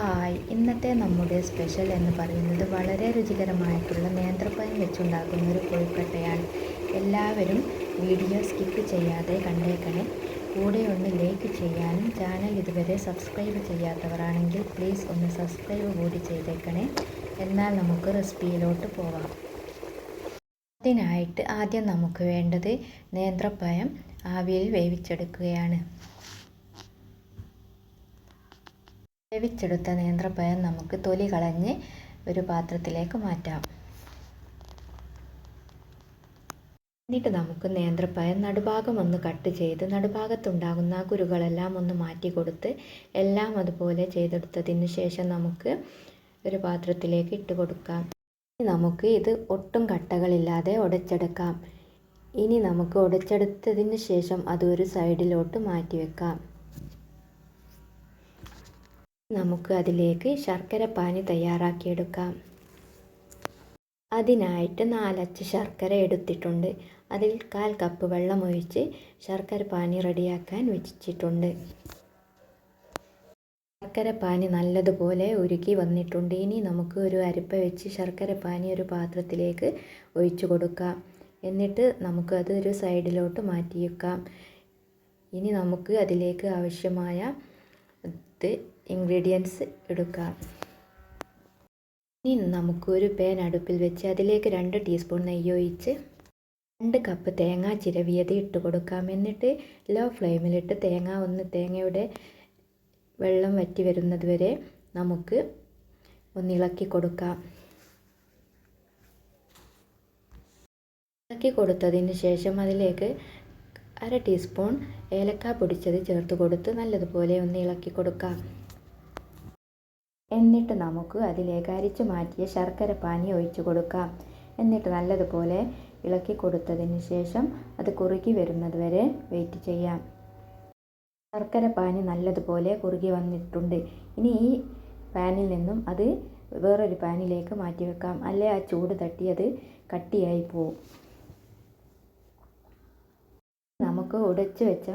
Hi. ഇന്നത്തെ നമ്മുടെ special എന്ന് പറയുന്നത് വളരെ രുചികരമായിട്ടുള്ള നേന്ത്രപ്പഴം വെച്ചുണ്ടാക്കുന്ന ഒരു കൊഴുക്കട്ടയാണ്. എല്ലാവരും വീഡിയോ സ്കിപ്പ് ചെയ്യാതെ കണ്ടേക്കണേ. കൂടെ ഒന്ന് ലൈക്ക് ചെയ്യാനും ചാനൽ ഇതുവരെ സബ്സ്ക്രൈബ് ചെയ്യാത്തവരാണെങ്കിൽ പ്ലീസ് ഒന്ന് സബ്സ്ക്രൈബ് കൂടി ചെയ്തേക്കണേ. എന്നാൽ നമുക്ക് റെസിപ്പിയിലോട്ട് പോവാം. അതിനായിട്ട് ആദ്യം നമുക്ക് വേണ്ടത് നേന്ത്രപ്പഴം ആവിയിൽ വേവിച്ചെടുക്കുകയാണ്. വേവിച്ചെടുത്ത നേന്ത്രപ്പഴം നമുക്ക് തൊലി കളഞ്ഞ് ഒരു പാത്രത്തിലേക്ക് മാറ്റാം. എന്നിട്ട് നമുക്ക് നേന്ത്രപ്പഴം നടുഭാഗം ഒന്ന് കട്ട് ചെയ്ത് നടുഭാഗത്തുണ്ടാകുന്ന കുരുകളെല്ലാം ഒന്ന് മാറ്റി കൊടുത്ത് എല്ലാം അതുപോലെ ചെയ്തെടുത്തതിന് ശേഷം നമുക്ക് ഒരു പാത്രത്തിലേക്ക് ഇട്ട് കൊടുക്കാം. ഇനി നമുക്ക് ഇത് ഒട്ടും കട്ടകളില്ലാതെ ഉടച്ചെടുക്കാം. ഇനി നമുക്ക് ഉടച്ചെടുത്തതിന് ശേഷം അത് ഒരു സൈഡിലോട്ട് മാറ്റി വെക്കാം. നമുക്ക് അതിലേക്ക് ശർക്കര പാനി തയ്യാറാക്കിയെടുക്കാം. അതിനായിട്ട് നാലച്ച് ശർക്കര എടുത്തിട്ടുണ്ട്. അതിൽ കാൽ കപ്പ് വെള്ളം ഒഴിച്ച് ശർക്കര പാനി റെഡിയാക്കാൻ വെച്ചിട്ടുണ്ട്. ശർക്കര പാനി നല്ലതുപോലെ ഉരുക്കി വന്നിട്ടുണ്ട്. ഇനി നമുക്ക് ഒരു അരിപ്പ വെച്ച് ശർക്കര പാനി ഒരു പാത്രത്തിലേക്ക് ഒഴിച്ചു കൊടുക്കാം. എന്നിട്ട് നമുക്ക് അത് ഒരു സൈഡിലോട്ട് മാറ്റിയേക്കാം ഇനി നമുക്ക് അതിലേക്ക് ആവശ്യമായ ഇത് ഇൻഗ്രീഡിയൻസ് എടുക്കാം. ഇനി നമുക്കൊരു പാൻ അടുപ്പിൽ വെച്ച് അതിലേക്ക് രണ്ട് ടീസ്പൂൺ നെയ്യ് ഒഴിച്ച് രണ്ട് കപ്പ് തേങ്ങ ചിരവിയത് ഇട്ട് കൊടുക്കാം. എന്നിട്ട് ലോ ഫ്ലെയിമിലിട്ട് തേങ്ങ ഒന്ന് തേങ്ങയുടെ വെള്ളം വറ്റി വരുന്നത് വരെ നമുക്ക് ഒന്ന് ഇളക്കി കൊടുക്കാം. ഇളക്കി കൊടുത്തതിന് ശേഷം അതിലേക്ക് അര ടീസ്പൂൺ ഏലക്ക പൊടിച്ചത് ചേർത്ത് കൊടുത്ത് നല്ലതുപോലെ ഒന്ന് ഇളക്കി കൊടുക്കാം. എന്നിട്ട് നമുക്ക് അതിലേക്ക് അരിച്ചു മാറ്റിയ ശർക്കര പാനി ഒഴിച്ചു കൊടുക്കാം. എന്നിട്ട് നല്ലതുപോലെ ഇളക്കി കൊടുത്തതിന് ശേഷം അത് കുറുകി വരുന്നത് വരെ വെയിറ്റ് ചെയ്യാം. ശർക്കര പാനി നല്ലതുപോലെ കുറുകി വന്നിട്ടുണ്ട്. ഇനി ഈ പാനിൽ നിന്നും അത് വേറൊരു പാനിലേക്ക് മാറ്റി വെക്കാം അല്ലെ ആ ചൂട് തട്ടി അത് കട്ടിയായി പോവും. നമുക്ക് ഉടച്ചു വെച്ച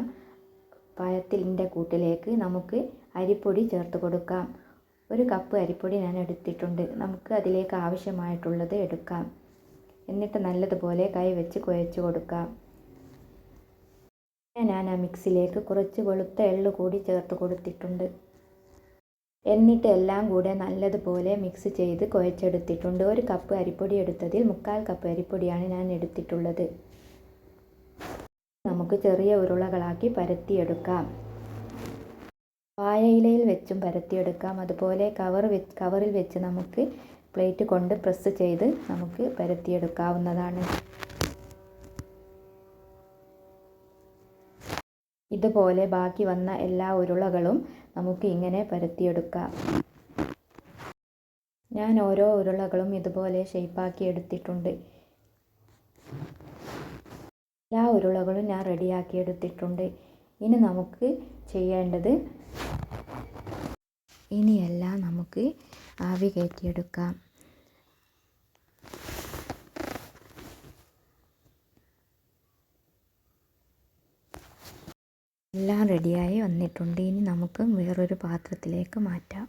പഴത്തിന്റെ കൂട്ടിലേക്ക് നമുക്ക് അരിപ്പൊടി ചേർത്ത് കൊടുക്കാം. ഒരു കപ്പ് അരിപ്പൊടി ഞാൻ എടുത്തിട്ടുണ്ട്. നമുക്ക് അതിലേക്ക് ആവശ്യമായിട്ടുള്ളത് എടുക്കാം. എന്നിട്ട് നല്ലതുപോലെ കൈ വെച്ച് കുഴച്ച് കൊടുക്കാം. ഞാൻ ആ മിക്സിലേക്ക് കുറച്ച് വെളുത്ത എള്ള് കൂടി ചേർത്ത് കൊടുത്തിട്ടുണ്ട്. എന്നിട്ട് എല്ലാം കൂടെ നല്ലതുപോലെ മിക്സ് ചെയ്ത് കുഴച്ചെടുത്തിട്ടുണ്ട്. ഒരു കപ്പ് അരിപ്പൊടി എടുത്തതിൽ മുക്കാൽ കപ്പ് അരിപ്പൊടിയാണ് ഞാൻ എടുത്തിട്ടുള്ളത്. നമുക്ക് ചെറിയ ഉരുളകളാക്കി പരത്തിയെടുക്കാം. വാഴയിലയിൽ വെച്ചും പരത്തിയെടുക്കാം. അതുപോലെ കവർ വെച്ച് കവറിൽ വെച്ച് നമുക്ക് പ്ലേറ്റ് കൊണ്ട് പ്രസ് ചെയ്ത് നമുക്ക് പരത്തിയെടുക്കാവുന്നതാണ്. ഇതുപോലെ ബാക്കി വന്ന എല്ലാ ഉരുളകളും നമുക്ക് ഇങ്ങനെ പരത്തിയെടുക്കാം. ഞാൻ ഓരോ ഉരുളകളും ഇതുപോലെ ഷേപ്പാക്കി എടുത്തിട്ടുണ്ട്. എല്ലാ ഉരുളകളും ഞാൻ റെഡിയാക്കി എടുത്തിട്ടുണ്ട് ഇനി നമുക്ക് ചെയ്യേണ്ടത് ഇനിയെല്ലാം നമുക്ക് ആവി കയറ്റിയെടുക്കാം. എല്ലാം റെഡിയായി വന്നിട്ടുണ്ട്. ഇനി നമുക്ക് വേറൊരു പാത്രത്തിലേക്ക് മാറ്റാം.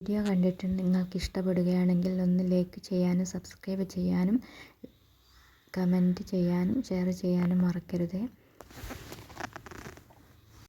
വീഡിയോ കണ്ടിട്ട് നിങ്ങൾക്ക് ഇഷ്ടപ്പെടുകയാണെങ്കിൽ ഒന്ന് ലൈക്ക് ചെയ്യാനും സബ്സ്ക്രൈബ് ചെയ്യാനും കമന്റ് ചെയ്യാനും ഷെയർ ചെയ്യാനും മറക്കരുത്.